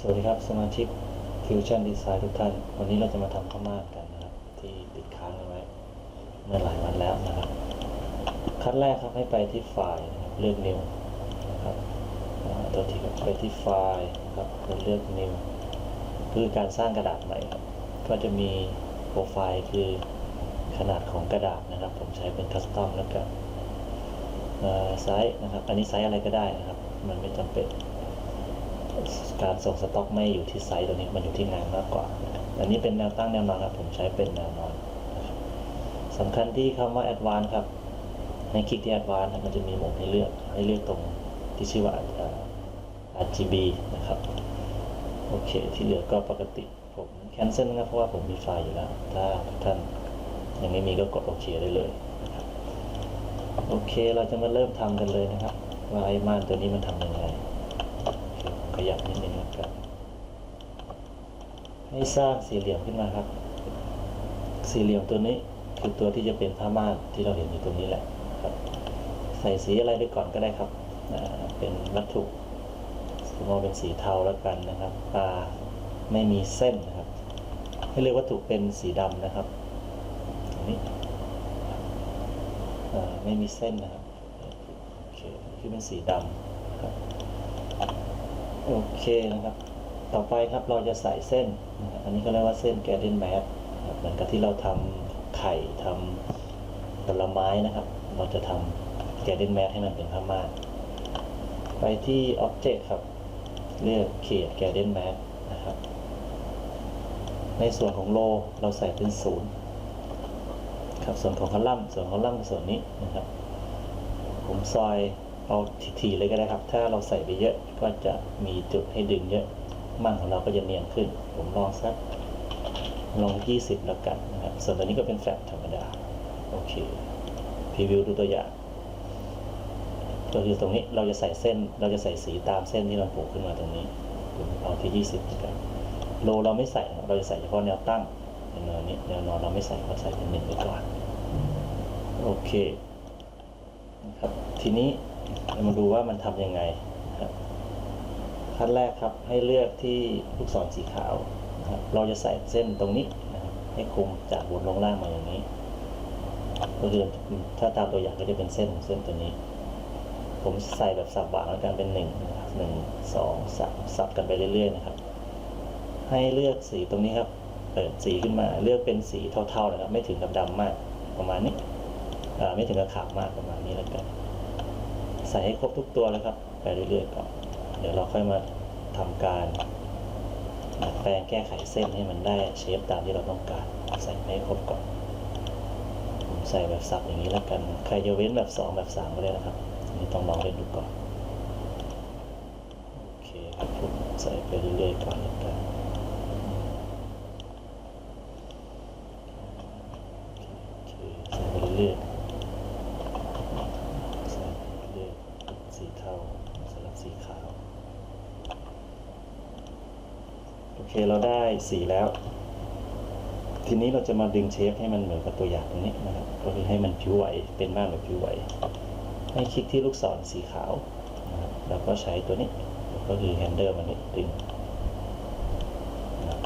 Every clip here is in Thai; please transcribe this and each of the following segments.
สวัสดีครับสมาชิก Fusion Design ทุกท่าน วันนี้เราจะมาทำข้าวมากกันนะครับ ที่ติดค้างเอาไว้ เมื่อหลายวันแล้วนะครับ ขั้นแรกครับให้ไปที่ไฟล์เลือก New นะครับตัวที่ไปที่ไฟล์ครับเลือก New คือการสร้างกระดาษใหม่ครับ ก็จะมีโปรไฟล์คือขนาดของกระดาษนะครับ ผมใช้เป็นคัสตอมแล้วกันไซส์นะครับ อันนี้ไซส์อะไรก็ได้นะครับ มันไม่จำเป็น การส่งสต็อกไม่อยู่ที่ไซต์ตัวนี้มันอยู่ที่งานมากกว่า อันนี้เป็นแนวตั้งแนวนอนครับ ผมใช้เป็นแนวนอนสำคัญที่คำว่า advance ครับ ให้คลิกที่ advance ครับมันจะมีโหมดให้เลือกให้เลือกตรงที่ชื่อว่า RGB นะครับ โอเค ที่เหลือก็ปกติ ผม cancel นะเพราะว่าผมมีไฟล์อยู่แล้ว ถ้าท่านยังไม่มีก็กดโอเคได้เลยนะครับ โอเคเราจะมาเริ่มทำกันเลยนะครับ ว่าไอ้ม่านตัวนี้มันทำยังไง ขยับนิดนึงนะครับ ให้สร้างสี่เหลี่ยมขึ้นมาครับ สี่เหลี่ยมตัวนี้คือตัวที่จะเป็นผ้าม่านที่เราเห็นอยู่ตรงนี้แหละครับ ใส่สีอะไรไปก่อนก็ได้ครับเป็นวัตถุสมมติเป็นสีเทาแล้วกันนะครับตาไม่มีเส้นนะครับ ให้เรียกวัตถุเป็นสีดำนะครับตรงนี้ไม่มีเส้นนะครับคือเป็นสีดำครับ โอเคนะครับ ต่อไปครับเราจะใส่เส้น อันนี้ก็เรียกว่าเส้นแกเดนแมสเหมือนกับที่เราทำไข่ทำผลไม้นะครับ เราจะทำแกเดนแมสให้มันเป็นผ้าม่านไปที่ Object ครับ เลือก Create แกเดนแมสนะครับ ในส่วนของโลเราใส่เป็นศูนย์ครับส่วนของคอลัมน์ส่วนของคอลัมน์ส่วนนี้นะครับ ผมซอย เอาทีๆเลยก็ได้ครับ ถ้าเราใส่ไปเยอะก็จะมีจุดให้ดึงเยอะ มั่นของเราก็จะเนียนขึ้น ผมลองสักลอง 20 แล้วกันนะครับ ส่วนตัวนี้ก็เป็นแฟลตธรรมดา โอเคพรีวิวดูตัวอย่างก็คือตรงนี้เราจะใส่เส้น เราจะใส่สีตามเส้นที่เราผูกขึ้นมาตรงนี้ผมเอาที่ 20แล้วกันโลเราไม่ใส่ เราจะใส่เฉพาะแนวตั้งแนวนี้แนวนอนเราไม่ใส่เราใส่เป็นหนึ่งไว้ก่อน โอเคนะครับทีนี้ เรามาดูว่ามันทำยังไงครับขั้นแรกครับให้เลือกที่ลูกศรสีขาวครับเราจะใส่เส้นตรงนี้นะครับให้คุมจากบนลงล่างมาอย่างนี้ก็คือถ้าตามตัวอย่างก็จะเป็นเส้นเส้นตัวนี้ ผมใส่แบบสับบางแล้วกันเป็นหนึ่งนะครับหนึ่งสองสามสับกันไปเรื่อยๆนะครับ ให้เลือกสีตรงนี้ครับเปิดสีขึ้นมาเลือกเป็นสีเทาๆนะครับ ไม่ถึงกับดำมากประมาณนี้ไม่ถึงกับขาวมากประมาณนี้แล้วกัน ใส่ให้ครบทุกตัวเลยครับ ไปเรื่อยๆก่อนเดี๋ยวเราค่อยมาทำการดัดแปลงแก้ไขเส้นให้มันได้เชฟตามที่เราต้องการ ใส่ให้ครบก่อนผมใส่แบบสับอย่างนี้แล้วกัน ใครจะเว้นแบบสองแบบสามก็ได้นะครับนนี้ต้องลองเล่นดูก่อน โอเคครับผมใส่ไปเรื่อยๆก่อนแล้วกัน โอเคใส่ไปเรื่อยๆใส่ไปเรื่อยๆสีเทา สีขาว โอเคเราได้สีแล้ว ทีนี้เราจะมาดึงเชฟให้มันเหมือนกับตัวอย่างตรงนี้นะครับ ก็คือให้มันผิวไหวเป็นมากแบบผิวไหว ให้คลิกที่ลูกศรสีขาวนะครับแล้วก็ใช้ตัวนี้ก็คือแฮนเดิลมันนี้ดึงนะ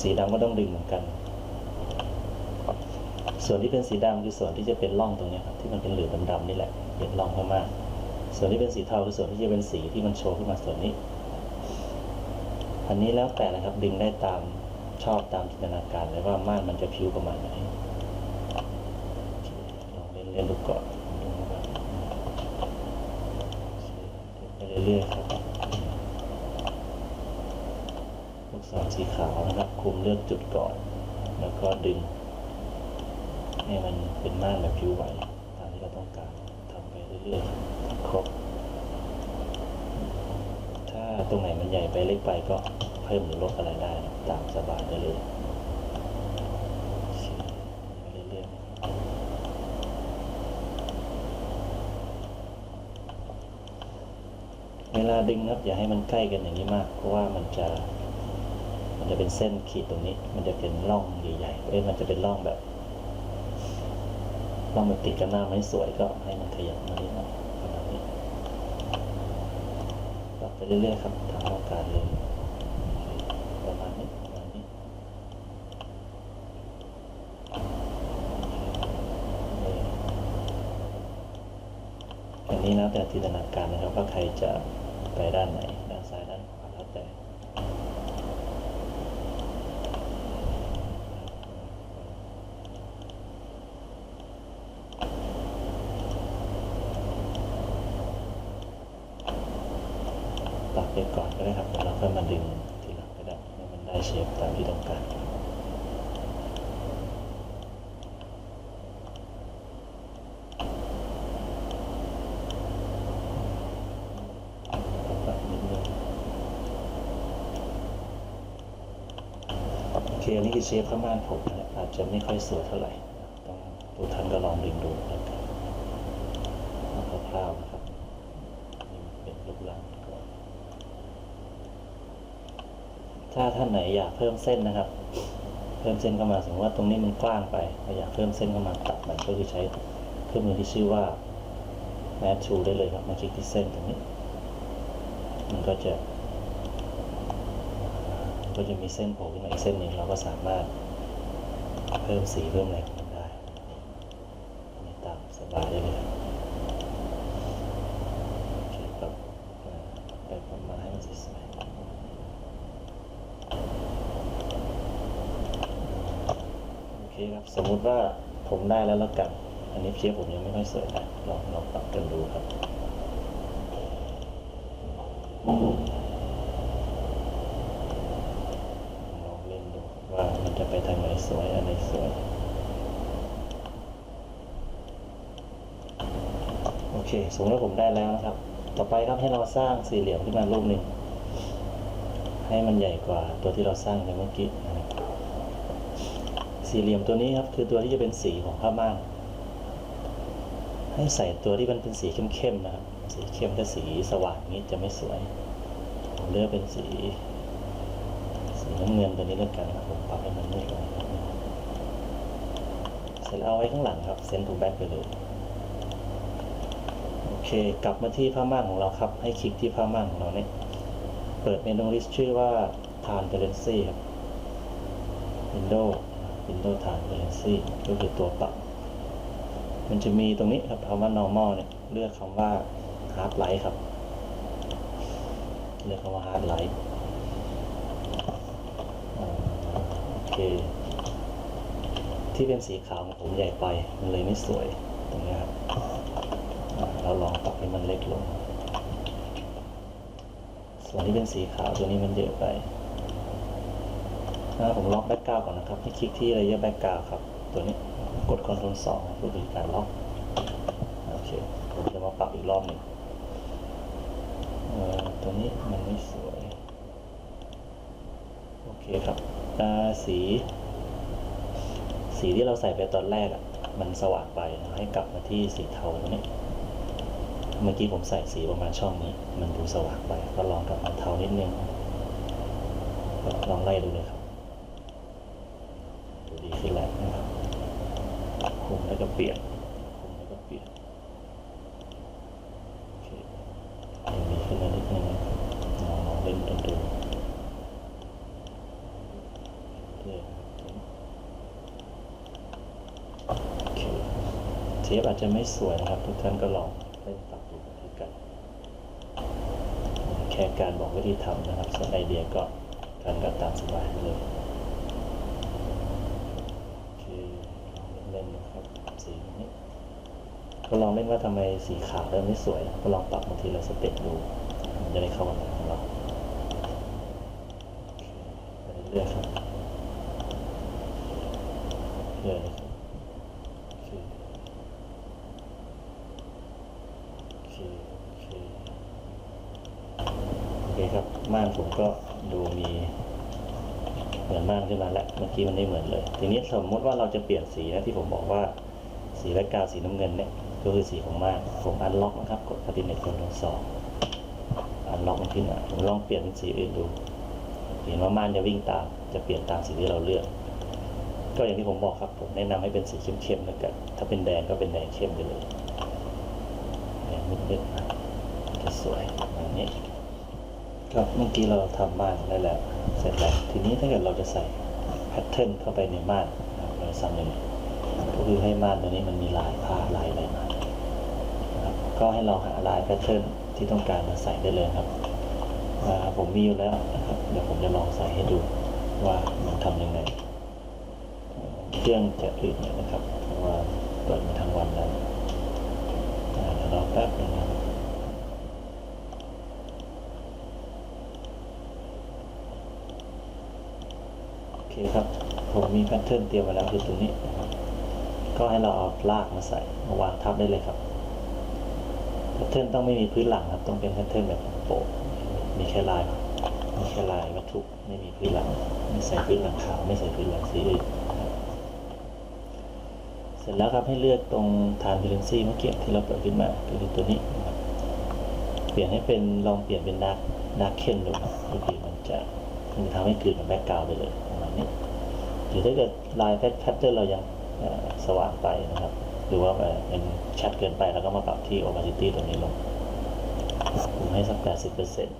สีดำก็ต้องดึงเหมือนกัน ส่วนที่เป็นสีดำคือส่วนที่จะเป็นร่องตรงนี้ครับที่มันเป็นเหลืองดำๆนี่แหละเป็นร่องเข้ามา ส่วนที่เป็นสีเทาคือส่วนที่จะเป็นสีที่มันโชว์ขึ้นมาส่วนนี้ อันนี้แล้วแต่นะครับดึงได้ตามชอบตามจินตนาการเลยว่าม่านมันจะพิ้วประมาณไหนลองเล่นเล่นดูก่อนดูนะครับโอเคไปเรื่อยๆครับลูกศรสีขาวนะครับคุมเลือกจุดก่อน แล้วก็ดึงให้มันเป็นม่านแบบผิวไหวตามที่เราต้องการทำไปเรื่อยๆครบ ถ้า ตรงไหนมันใหญ่ไปเล็กไปก็เพิ่มหรือลดอะไรได้ตามสบายได้เลยเคไปเรื่อยๆเวลาดึงครับอย่าให้มันใกล้กันอย่างนี้มาก เพราะว่ามันจะมันจะเป็นเส้นขีดตรงนี้ มันจะเป็นร่องใหญ่ๆเอ้ยมันจะเป็นร่องแบบลองมาติดกันหน้าไม่สวยก็ให้มันขยับมานิดหน่อย ไปเรื่อยๆครับทางอากาศเลยประมาณนี้ประมาณนี้อันนี้แล้วแต่จินตนาการนะครับว่าใครจะไปด้านไหน ด้านซ้ายด้านขวา แล้วแต่ตัดไปก่อนก็ได้ครับเดี๋ยวเราค่อยมาดึงทีหลังก็ได้ให้มันได้เชฟตามที่ต้องการโอเคอันนี้คือเชฟข้างบ้านผมนะอาจจะไม่ค่อยสวยเท่าไหร่ต้องทุกท่านก็ลองดึงดูแล้วกันเอาคร่าวๆนะครับ นี่เป็นรูปร่างก่อน ถ้าท่านไหนอยากเพิ่มเส้นนะครับ เพิ่มเส้นเข้ามาสมมติว่าตรงนี้มันกว้างไปเราอยากเพิ่มเส้นเข้ามาตัดมันก็คือใช้เครื่องมือที่ชื่อว่า Math Tool ได้เลยครับมาคลิกที่เส้นตรงนี้ มันก็จะ ก็จะมีเส้นโผล่ขึ้นมาอีกเส้นหนึ่งเราก็สามารถเพิ่มสีเพิ่มอะไรได้ตามสบายได้เลยครับโอเคครับอ่าไปประมาณให้มันสวยๆ โอ เคครับสมมุติว่าผมได้แล้วแล้วกัน อันนี้เชฟผมยังไม่ค่อยสวยนะลองลองปรับกันดูครับลองเล่นดูว่ามันจะไปทางไหนสวยอันไหนสวยโอเคสมมติว่าผมได้แล้วนะครับ ต่อไปครับให้เราสร้างสี่เหลี่ยมขึ้นมารูปหนึ่งให้มันใหญ่กว่าตัวที่เราสร้างไปเมื่อกี้นะครับ สี่เหลี่ยมตัวนี้ครับคือตัวที่จะเป็นสีของผ้าม่านให้ใส่ตัวที่มันเป็นสีเข้มๆนะครับ สีเข้มถ้าสีสว่างนี้จะไม่สวยผมเลือกเป็นสี สีน้ำเงินตัวนี้แล้วกันครับผมปรับให้มันมืดลงเสร็จแล้วเอาไว้ข้างหลังครับเซนทูแบ็กไปเลยโอเค กลับมาที่ผ้าม่านของเราครับ ให้คลิกที่ผ้าม่านของเราเนี่ยเปิดเมนูลิสต์ชื่อว่า Transparency ครับ Windows Windows Transparency ก็คือตัวปรับ มันจะมีตรงนี้ครับคำว่า normal เนี่ย เลือกคำว่า hard light ครับ เลือกคำว่า hard light โอเค ที่เป็นสีขาวของผมใหญ่ไป มันเลยไม่สวย ตรงนี้ครับ เราลองปรับให้มันเล็กลง ส่วนที่เป็นสีขาวตัวนี้มันเยอะไป ผมล็อกแบ็กกราวก่อนนะครับ ให้คลิกที่ layer background ครับ ตัวนี้กด Ctrl 2ก็คือการล็อก โอเค ผมจะมาปรับอีกรอบหนึ่งตัวนี้มันไม่สวย โอเคครับอ่าสี สีที่เราใส่ไปตอนแรกอะ มันสว่างไป ให้กลับมาที่สีเทาตรงนี้ เมื่อกี้ผมใส่สีประมาณช่องนี้ มันดูสว่างไป ก็ลองกลับมาเทานิดนึง ลองไล่ดูเลยครับ ดีขึ้นแล้วนะครับคุมแล้วก็เปลี่ยนคุมแล้วก็เปลี่ยนโอเคยังดีขึ้นมานิดนึงนะลองลองเล่นกันดูเโอเคเทปอาจจะไม่สวยนะครับ ทุกท่านก็ลองเล่นปรับดูด้วกันแค่การบอกวิธีทำนะครับส่วนไอเดียก็ท่านก็ตามสบายเลย โอเคลองเล่นๆนะครับ สีนี้ ก็ลองเล่นว่าทำไมสีขาวเริ่มไม่สวยก็ลองปรับบางทีละสเต็ปดูมันจะได้เข้ากับของเราเรื่อยๆครับเรื่อยๆครับโอเคโอคโอโอเคครับม่านผมก็ดูมีเหมือนม่านขึ้นมาแล้วเมื่อกี้มันไม่เหมือนเลย ทีนี้สมมติว่าเราจะเปลี่ยนสีนะที่ผมบอกว่าสีแบ็กาวสีน้ำเงินเนี่ย ก็คือสีของม่านผมอันล็อกนะครับ กดปฏิเนตกดลงสองอันล็อกมันขึ้นมาผมลองเปลี่ยนเป็นสีอื่นดู เห็นว่าม่านจะวิ่งตาม จะเปลี่ยนตามสีที่เราเลือก ก็อย่างที่ผมบอกครับ ผมแนะนำให้เป็นสีเข้มๆแล้วกันถ้าเป็นแดงก็เป็นแดงเข้มไปเลยแดงมืดๆนะจะสวยแบบนี้ก็เมื่อกี้เราทำม่านได้แล้ว เสร็จแล้ว ทีนี้ถ้าเกิดเราจะใส่แพทเทิร์นเข้าไปในม่านนะครับเราสั่งหนึ่งก็คือให้ม่านตัวนี้มันมีลายผ้าลายอะไรมา ก็ให้เราหาลายแพทเทิร์นที่ต้องการมาใส่ได้เลยครับผมมีอยู่แล้วนะครับเดี๋ยวผมจะลองใส่ให้ดูว่ามันทำยังไงเครื่องจะอึดน่ยนะครับเพราะว่าเปิดมาทั้งวันแล้วเดี๋ยวรอแป๊บหนึงนะครับโอเคครับผมมีแพทเทิร์นเตรียมไว้แล้วคือตัวนี้นะครับก็ให้เราเอาลากมาใส่มาวางทับได้เลยครับ แพทเทิร์นต้องไม่มีพื้นหลังครับ ต้องเป็นแพทเทิร์นแบบโปะมีแค่ลายมีแค่ลายวัตถุไม่มีพื้นหลัง ไม่ใส่พื้นหลังขาวไม่ใส่พื้นหลังสีอื่นเสร็จแล้วครับให้เลือกตรงฐานพิเลนซี่เมื่อกี้ที่เราเปิดขึ้นมาคือตัวนี้เปลี่ยนให้เป็นลองเปลี่ยนเป็นดาร์กดาร์กเข้มดูครับก็คือมันจะมันจะทำให้กลืนกับแบ็กกราวด์ไปเลยประมาณนี้หรือถ้าเกิดลายแพทเทิร์นเรายังสว่างไปนะครับ หรือว่าเอ่อมันชัดเกินไปแล้วก็มาปรับที่ opacity ตรงนี้ลงผมให้สัก 80เปอร์เซ็นต์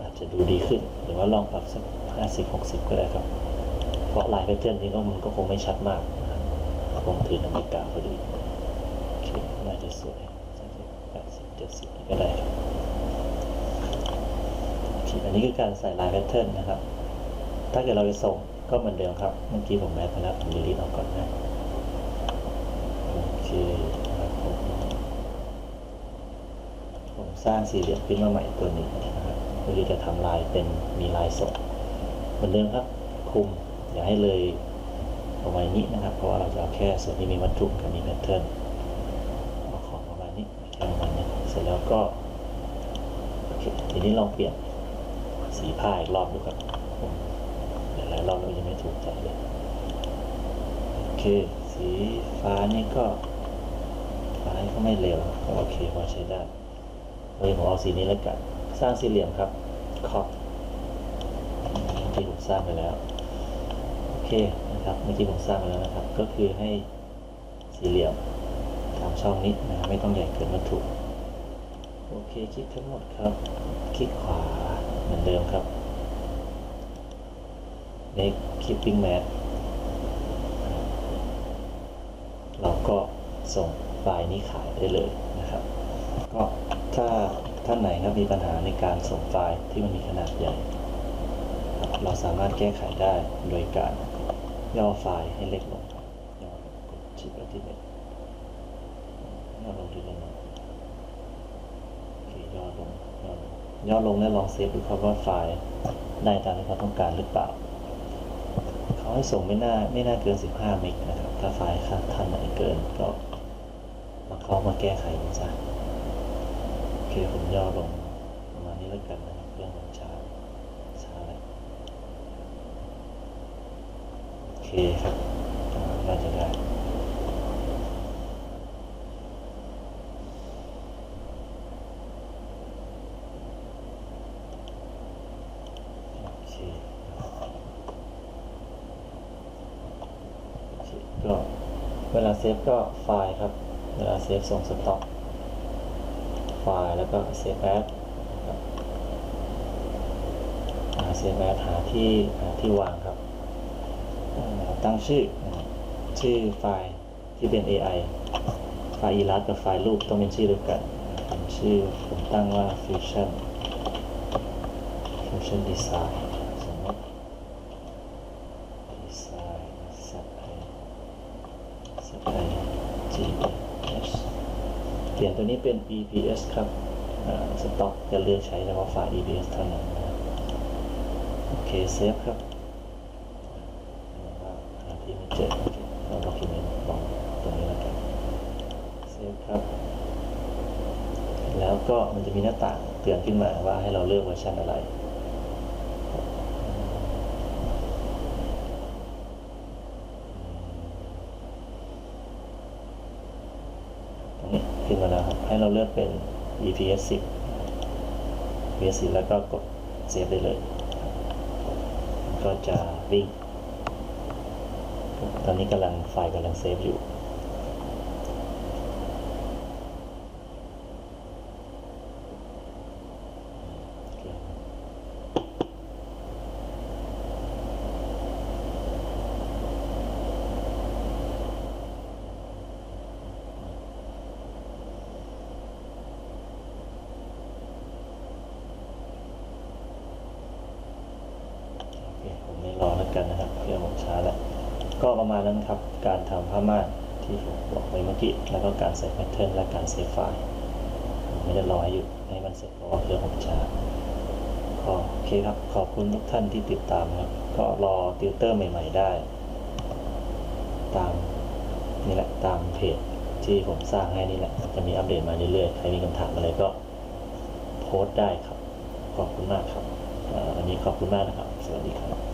อาจจะดูดีขึ้น หรือว่าลองปรับสัก 50 60 ก็ได้ครับ เพราะลายแพทเทิร์นนี้ก็มันก็คงไม่ชัดมากครับผมถือน้ำไม่กล้าพอดีโอเคน่าจะสวยสัก80 70 ก็ได้ครับโอเคอันนี้คือการใส่ลายแพทเทิร์นนะครับ ถ้าเกิดเราไปส่งก็เหมือนเดิมครับ เมื่อกี้ผมแมทไปแล้วผมดีลิทออกก่อนนะ โอเคครับผมผม สร้างสี่เหลี่ยมขึ้นมาใหม่ตัวนี้นะครับเพื่อที่จะทำลายเป็นมีลายส่งเหมือนเดิมครับคุมอย่าให้เลยประมาณนี้นะครับ เพราะว่าเราจะเอาแค่ส่วนที่มีวัตถุกับมีแพทเทิร์นเอาของประมาณนี้แค่ประมาณนี้เสร็จแล้วก็โอเคทีนี้ลองเปลี่ยนสีผ้าอีกรอบดูครับหลายๆรอบเรายังไม่ถูกใจเลยโอเค สีฟ้านี่ก็ฟ้าก็ไม่เร็วก็โอเคพอใช้ได้ เลยผมเอาสีนี้แล้วกัน สร้างสี่เหลี่ยมครับขอบที่ผมสร้างไปแล้ว โอเคนะครับเมื่อกี้ผมสร้างไปแล้วนะครับ ก็คือให้สี่เหลี่ยมตามช่องนี้นะครับไม่ต้องใหญ่เกินวัตถุโอเคคลิกทั้งหมดครับ คลิกขวาเหมือนเดิมครับ Make Keeping Mat เราก็ส่งไฟล์นี้ขายได้เลยนะครับ ก็ ถ้าท่านไหนครับมีปัญหาในการส่งไฟล์ที่มันมีขนาดใหญ่ เราสามารถแก้ไขได้โดยการย่อไฟล์ให้เล็กลงย่อลงกดชิปไว้ที่เล็กย่อลงทีละหน่อยโอเคย่อลงย่อลงย่อลงแล้วลองเซฟดูครับว่าไฟล์ได้ตามที่เขาต้องการหรือเปล่าเขาให้ส่งไม่น่าไม่น่าเกิน 15เมกนะครับ ถ้าไฟล์ค่าท่านไหนเกินก็มาเข้ามาแก้ไขมันซะ โอเคผมย่อลงประมาณนี้แล้วกันนะครับเรื่องของช้าช้าแล้วโอเคครับน่าจะได้โอเคโอเคก็เวลาเซฟก็ไฟล์ครับ เวลาเซฟส่งสต็อก ไฟล์แล้วก็เซฟแอดเซฟแอดหาที่หาที่วางครับ ตั้งชื่อ ชื่อไฟล์ที่เป็น AI ไฟล์อีลัสกับไฟล์รูปต้องเป็นชื่อเดียวกันชื่อผมตั้งว่า Fusion Fusion Design สมมติ Design สับไอสับไอ GS เปลี่ยน ตัวนี้เป็น EPS ครับสต็อกจะเลือกใช้เฉพาะไฟล์ EPS เท่านั้นโอเคเซฟครับหาที่ไม่เจอโอเคเราด็อกิเมนต์ลองตรงนี้แล้วกันเซฟครับ แล้วก็มันจะมีหน้าต่างเตือนขึ้นมาว่าให้เราเลือกเวอร์ชันอะไร ตรงนี้ขึ้นมาแล้วครับ ให้ เราเลือกเป็น EPS 10 EPS 10แล้วก็กดเซฟได้เลย ก็จะวิ่ง ตอนนี้กำลังไฟล์กำลังเซฟอยู่ โช้าแล้วก็ประมาณนั้นครับ การทำผ้าม่านที่ผมบอกไปเมื่อกี้แล้วก็การใส่แพทเทิร์นและการเซฟไฟล์ไม่ได้รอให้อยู่ให้มันเสร็จเพราะว่าเรื่องผมช้าก็โอเคครับขอบคุณทุกท่านที่ติดตามครับ ก็รอติวเตอร์ใหม่ ๆ ได้ ตามนี่แหละตามเพจที่ผมสร้างให้นี่แหละ จะมีอัปเดตมาเรื่อยๆ ใครมีคำถามอะไรก็โพสต์ได้ครับ ขอบคุณมากครับอันนี้ขอบคุณมากนะครับ สวัสดีครับ